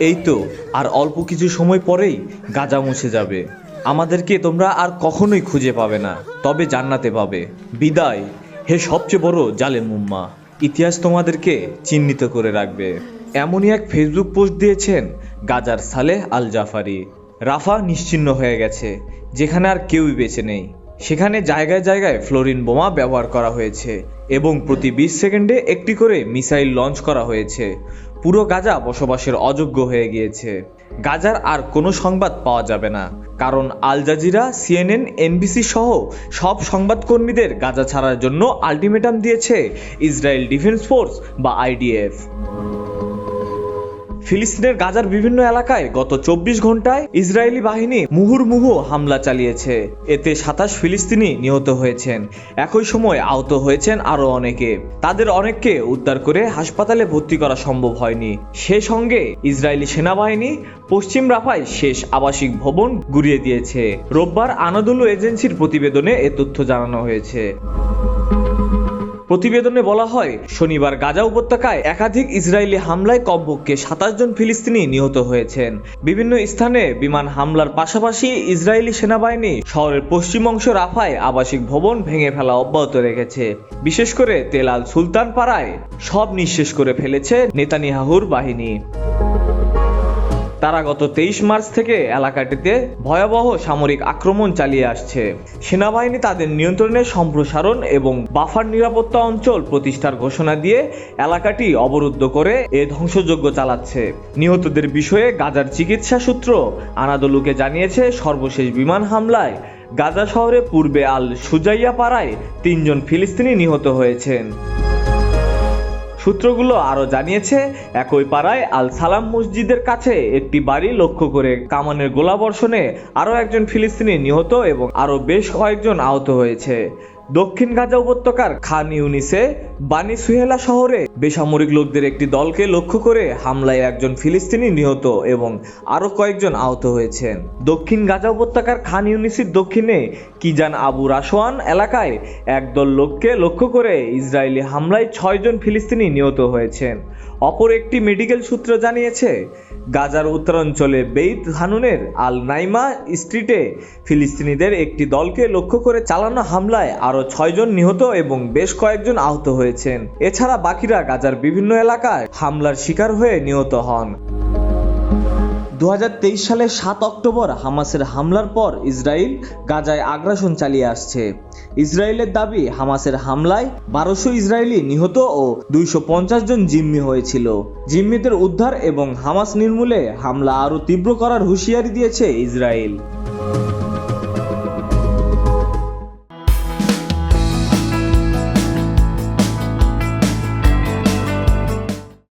এই তো, আর অল্প কিছু সময় পরেই গাজা মুছে যাবে। আমাদেরকে তোমরা আর কখনোই খুঁজে পাবে না, তবে জান্নাতে পাবে। বিদায়, হে সবচেয়ে বড় জালেম উম্মা। ইতিহাস তোমাদেরকে চিহ্নিত করে রাখবে। এমনই এক ফেসবুক পোস্ট দিয়েছেন গাজার সালেহ আল জাফারি রাফা নিশ্চিহ্ন হয়ে গেছে, যেখানে আর কেউই বেঁচে নেই। সেখানে জায়গায় জায়গায় ফ্লোরিন বোমা ব্যবহার করা হয়েছে। এবং প্রতি বিশ সেকেন্ডে একটি করে মিসাইল লঞ্চ করা হয়েছে। পুরো গাজা বসবাসের অযোগ্য হয়ে গিয়েছে। গাজার আর কোনো সংবাদ পাওয়া যাবে না। কারণ আল জাজিরা, সিএনএন, এনবিসি সহ সব সংবাদকর্মীদের গাজা ছাড়ার জন্য আলটিমেটাম দিয়েছে ইসরায়েল ডিফেন্স ফোর্স বা আইডিএফ। ফিলিস্তিনের গাজার বিভিন্ন এলাকায় গত চব্বিশ ঘন্টায় ইসরায়েলি বাহিনী মুহুর্মুহু হামলা চালিয়েছে। এতে সাতাশ ফিলিস্তিনি নিহত হয়েছেন। একই সময় আহত হয়েছেন আরও অনেকে। তাদের অনেককে উদ্ধার করে হাসপাতালে ভর্তি করা সম্ভব হয়নি। সে সঙ্গে ইসরায়েলি সেনাবাহিনী পশ্চিম রাফায় শেষ আবাসিক ভবন গুড়িয়ে দিয়েছে। রোববার আনাদুলু এজেন্সির প্রতিবেদনে এ তথ্য জানানো হয়েছে। প্রতিবেদনে বলা হয়, শনিবার গাজা উপত্যকায় একাধিক ইসরায়েলি হামলায় কমপক্ষে সাতাশ জন ফিলিস্তিনি নিহত হয়েছেন। বিভিন্ন স্থানে বিমান হামলার পাশাপাশি ইসরায়েলি সেনাবাহিনী শহরের পশ্চিম অংশ রাফায় আবাসিক ভবন ভেঙে ফেলা অব্যাহত রেখেছে। বিশেষ করে তেলাল সুলতান পাড়ায় সব নিঃশেষ করে ফেলেছে নেতানিয়াহুর বাহিনী। তারা গত তেইশ মার্চ থেকে এলাকাটিতে ভয়াবহ সামরিক আক্রমণ চালিয়ে আসছে। সেনাবাহিনী তাদের নিয়ন্ত্রণে সম্প্রসারণ এবং বাফার নিরাপত্তা অঞ্চল প্রতিষ্ঠার ঘোষণা দিয়ে এলাকাটি অবরুদ্ধ করে এ ধ্বংসযজ্ঞ চালাচ্ছে। নিহতদের বিষয়ে গাজার চিকিৎসা সূত্র আনাদলুকে জানিয়েছে, সর্বশেষ বিমান হামলায় গাজা শহরে পূর্বে আল সুজাইয়া পাড়ায় তিনজন ফিলিস্তিনি নিহত হয়েছেন। সূত্রগুলো আরও জানিয়েছে, একই পাড়ায় আল সালাম মসজিদের কাছে একটি বাড়ি লক্ষ্য করে কামানের গোলাবর্ষণে আরও একজন ফিলিস্তিনি নিহত এবং আরও বেশ কয়েকজন আহত হয়েছে। দক্ষিণ গাজা উপত্যকার খান ইউনিসে বানি সুহেলা শহরে বেসামরিক লোকদের একটি দলকে লক্ষ্য করে হামলায় একজন ফিলিস্তিনি নিহত এবং আরও কয়েকজন আহত হয়েছেন। দক্ষিণ গাজা উপত্যকার খান ইউনিসের দক্ষিণে কিজান আবু রাসোয়ান এলাকায় একদল লোককে লক্ষ্য করে ইসরায়েলি হামলায় ছয়জন ফিলিস্তিনি নিহত হয়েছেন। অপর একটি মেডিকেল সূত্র জানিয়েছে, গাজার উত্তরাঞ্চলে বেইত হানুনের আল নাইমা স্ট্রিটে ফিলিস্তিনিদের একটি দলকে লক্ষ্য করে চালানো হামলায় আরও ছয়জন নিহত এবং বেশ কয়েকজন আহত হয়েছেন। এছাড়া বাকিরা গাজার বিভিন্ন এলাকায় হামলার শিকার হয়ে নিহত হন। দু সালের সাত অক্টোবর হামাসের হামলার পর ইসরায়েল গাজায় আগ্রাসন চালিয়ে আসছে। ইসরায়েলের দাবি, হামাসের হামলায় বারোশো ইসরায়েলি নিহত ও দুইশো পঞ্চাশ জন জিম্মি হয়েছিল। জিম্মিদের উদ্ধার এবং হামাস নির্মূলে হামলা আরও তীব্র করার হুঁশিয়ারি দিয়েছে ইসরায়েল।